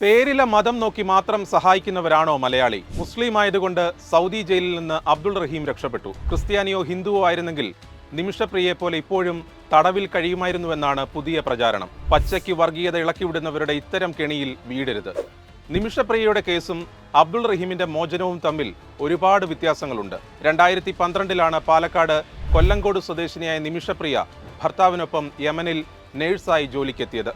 പേരിലെ മതം നോക്കി മാത്രം സഹായിക്കുന്നവരാണോ മലയാളി? മുസ്ലിം ആയതുകൊണ്ട് സൗദി ജയിലിൽ നിന്ന് അബ്ദുൾ റഹീം രക്ഷപ്പെട്ടു. ക്രിസ്ത്യാനിയോ ഹിന്ദുവോ ആയിരുന്നെങ്കിൽ നിമിഷപ്രിയെ പോലെ ഇപ്പോഴും തടവിൽ കഴിയുമായിരുന്നുവെന്നാണ് പുതിയ പ്രചാരണം. പച്ചയ്ക്ക് വർഗീയത ഇളക്കിവിടുന്നവരുടെ ഇത്തരം കെണിയിൽ വീടരുത്. നിമിഷപ്രിയയുടെ കേസും അബ്ദുൾ റഹീമിന്റെ മോചനവും തമ്മിൽ ഒരുപാട് വ്യത്യാസങ്ങളുണ്ട്. രണ്ടായിരത്തി പന്ത്രണ്ടിലാണ് പാലക്കാട് കൊല്ലങ്കോട് സ്വദേശിനിയായ നിമിഷപ്രിയ ഭർത്താവിനൊപ്പം യമനിൽ നേഴ്സായി ജോലിക്കെത്തിയത്.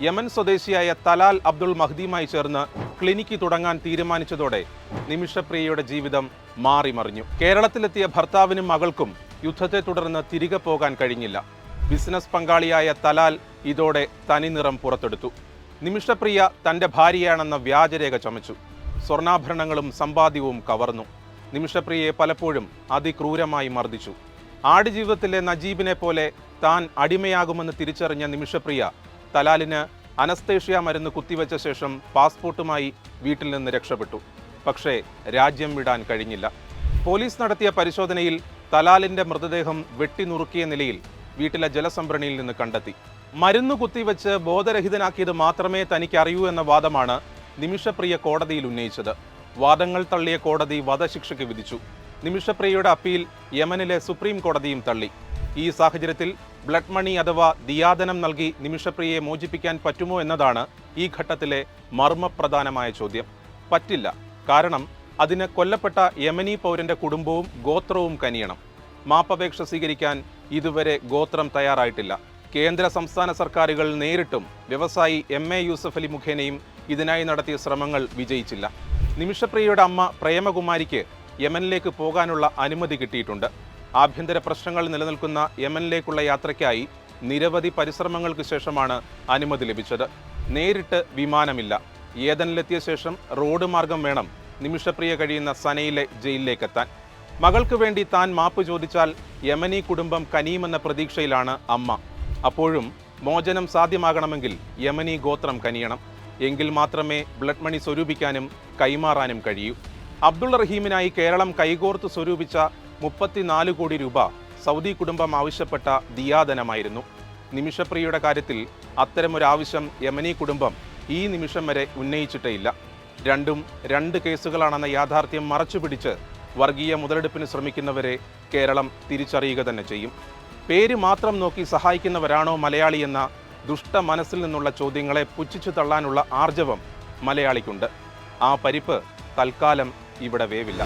യമൻ സ്വദേശിയായ തലാൽ അബ്ദുൾ മഹ്ദിയുമായി ചേർന്ന് ക്ലിനിക്ക് തുടങ്ങാൻ തീരുമാനിച്ചതോടെ നിമിഷപ്രിയയുടെ ജീവിതം മാറിമറിഞ്ഞു. കേരളത്തിലെത്തിയ ഭർത്താവിനും മകൾക്കും യുദ്ധത്തെ തുടർന്ന് തിരികെ പോകാൻ കഴിഞ്ഞില്ല. ബിസിനസ് പങ്കാളിയായ തലാൽ ഇതോടെ തനിനിറം പുറത്തെടുത്തു. നിമിഷപ്രിയ തന്റെ ഭാര്യയാണെന്ന വ്യാജരേഖ ചമച്ചു. സ്വർണാഭരണങ്ങളും സമ്പാദ്യവും കവർന്നു. നിമിഷപ്രിയയെ പലപ്പോഴും അതിക്രൂരമായി മർദ്ദിച്ചു. ആടുജീവിതത്തിലെ നജീബിനെ പോലെ താൻ അടിമയാകുമെന്ന് തിരിച്ചറിഞ്ഞ നിമിഷപ്രിയ തലാലിന് അനസ്തേഷ്യ മരുന്ന് കുത്തിവെച്ച ശേഷം പാസ്പോർട്ടുമായി വീട്ടിൽ നിന്ന് രക്ഷപ്പെട്ടു. പക്ഷേ രാജ്യം വിടാൻ കഴിഞ്ഞില്ല. പോലീസ് നടത്തിയ പരിശോധനയിൽ തലാലിന്റെ മൃതദേഹം വെട്ടിനുറുക്കിയ നിലയിൽ വീട്ടിലെ ജലസംഭരണിയിൽ നിന്ന് കണ്ടെത്തി. മരുന്ന് കുത്തിവെച്ച് ബോധരഹിതനാക്കിയത് മാത്രമേ തനിക്ക് അറിയൂ എന്ന വാദമാണ് നിമിഷപ്രിയ കോടതിയിൽ ഉന്നയിച്ചത്. വാദങ്ങൾ തള്ളിയ കോടതി വധശിക്ഷയ്ക്ക് വിധിച്ചു. നിമിഷപ്രിയയുടെ അപ്പീൽ യമനിലെ സുപ്രീം കോടതിയും തള്ളി. ഈ സാഹചര്യത്തിൽ ബ്ലഡ് മണി അഥവാ ദിയാദനം നൽകി നിമിഷപ്രിയയെ മോചിപ്പിക്കാൻ പറ്റുമോ എന്നതാണ് ഈ ഘട്ടത്തിലെ മർമ്മപ്രധാനമായ ചോദ്യം. പറ്റില്ല. കാരണം അതിന് കൊല്ലപ്പെട്ട യമനി പൗരന്റെ കുടുംബവും ഗോത്രവും കനിയണം. മാപ്പപേക്ഷ സ്വീകരിക്കാൻ ഇതുവരെ ഗോത്രം തയ്യാറായിട്ടില്ല. കേന്ദ്ര സംസ്ഥാന സർക്കാരുകൾ നേരിട്ടും വ്യവസായി എം എ യൂസഫ് അലി മുഖേനയും ഇതിനായി നടത്തിയ ശ്രമങ്ങൾ വിജയിച്ചില്ല. നിമിഷപ്രിയയുടെ അമ്മ പ്രേമകുമാരിക്ക് യമനിലേക്ക് പോകാനുള്ള അനുമതി കിട്ടിയിട്ടുണ്ട്. ആഭ്യന്തര പ്രശ്നങ്ങൾ നിലനിൽക്കുന്ന യമനിലേക്കുള്ള യാത്രയ്ക്കായി നിരവധി പരിശ്രമങ്ങൾക്ക് ശേഷമാണ് അനുമതി ലഭിച്ചത്. നേരിട്ട് വിമാനമില്ല. ഏതനിലെത്തിയ ശേഷം റോഡ് മാർഗം വേണം നിമിഷപ്രിയ കഴിയുന്ന സനയിലെ ജയിലിലേക്കെത്താൻ. മകൾക്ക് വേണ്ടി താൻ മാപ്പ് ചോദിച്ചാൽ യമനി കുടുംബം കനിയുമെന്ന പ്രതീക്ഷയിലാണ് അമ്മ. അപ്പോഴും മോചനം സാധ്യമാകണമെങ്കിൽ യമനി ഗോത്രം കനിയണം. എങ്കിൽ മാത്രമേ ബ്ലഡ് മണി സ്വരൂപിക്കാനും കൈമാറാനും കഴിയൂ. അബ്ദുൾ റഹീമിനായി കേരളം കൈകോർത്ത് സ്വരൂപിച്ച മുപ്പത്തിനാല് കോടി രൂപ സൗദി കുടുംബം ആവശ്യപ്പെട്ട ദിയാദനമായിരുന്നു. നിമിഷപ്രിയയുടെ കാര്യത്തിൽ അത്തരമൊരാവശ്യം യമനി കുടുംബം ഈ നിമിഷം വരെ ഉന്നയിച്ചിട്ടേയില്ല. രണ്ടും രണ്ട് കേസുകളാണെന്ന യാഥാർത്ഥ്യം മറച്ചുപിടിച്ച് വർഗീയ മുതലെടുപ്പിന് ശ്രമിക്കുന്നവരെ കേരളം തിരിച്ചറിയുക തന്നെ ചെയ്യും. പേര് മാത്രം നോക്കി സഹായിക്കുന്നവരാണോ മലയാളി എന്ന ദുഷ്ട മനസ്സിൽ നിന്നുള്ള ചോദ്യങ്ങളെ പുച്ഛിച്ചു തള്ളാനുള്ള ആർജവം മലയാളിക്കുണ്ട്. ആ പരിപ്പ് തൽക്കാലം ഇവിടെ വേവില്ല